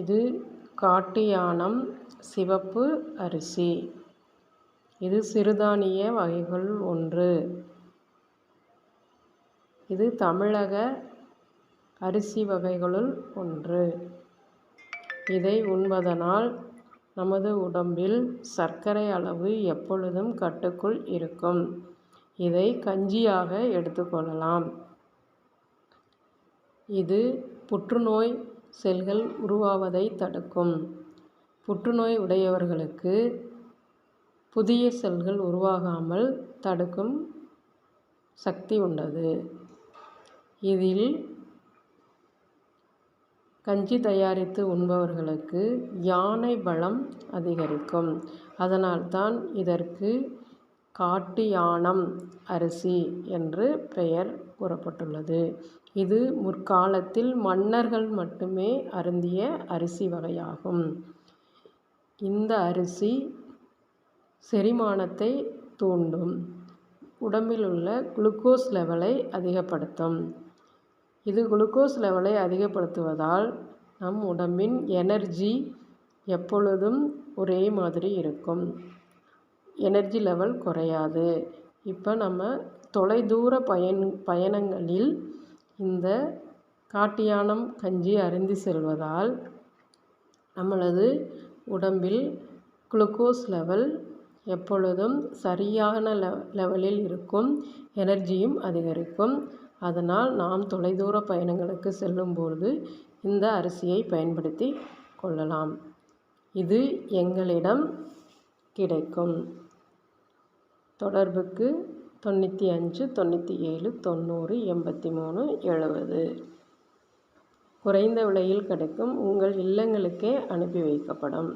இது காட்டு யானம் சிவப்பு அரிசி. இது சிறுதானிய வகைகள் ஒன்று. இது தமிழக அரிசி வகைகளுள் ஒன்று. இதை உண்பதனால் நமது உடம்பில் சர்க்கரை அளவு எப்பொழுதும் கட்டுக்குள் இருக்கும். இதை கஞ்சியாக எடுத்துக்கொள்ளலாம். இது புற்றுநோய் செல்கள் உருவாவதை தடுக்கும். புற்றுநோய் உடையவர்களுக்கு புதிய செல்கள் உருவாகாமல் தடுக்கும் சக்தி உள்ளது இதில் கஞ்சி தயாரித்து உண்பவர்களுக்கு யானை பலம் அதிகரிக்கும். அதனால்தான் இதற்கு காட்டு யானம் அரிசி என்று பெயர் கூறப்பட்டுள்ளது. இது முற்காலத்தில் மன்னர்கள் மட்டுமே அருந்திய அரிசி வகையாகும். இந்த அரிசி செரிமானத்தை தூண்டும். உடம்பில் உள்ள குளுக்கோஸ் லெவலை அதிகப்படுத்தும். இது குளுக்கோஸ் லெவலை அதிகப்படுத்துவதால் நம் உடம்பின் எனர்ஜி எப்பொழுதும் ஒரே மாதிரி இருக்கும். எனர்ஜி லெவல் குறையாது. இப்போ நம்ம தொலைதூர பயன் பயணங்களில் இந்த காட்டியானம் கஞ்சி அருந்தி செல்வதால் நம்மளது உடம்பில் குளுக்கோஸ் லெவல் எப்பொழுதும் சரியான லெ லெவலில் இருக்கும். எனர்ஜியும் அதிகரிக்கும். அதனால் நாம் தொலைதூர பயணங்களுக்கு செல்லும்பொழுது இந்த அரிசியை பயன்படுத்தி கொள்ளலாம். இது எங்களிடம் கிடைக்கும். தொடர்புக்கு தொண்ணூற்றி அஞ்சு தொண்ணூற்றி ஏழு தொண்ணூறு எண்பத்தி மூணு எழுபது குறைந்த விலையில் கிடைக்கும் உங்கள் இல்லங்களுக்கே அனுப்பி வைக்கப்படும்.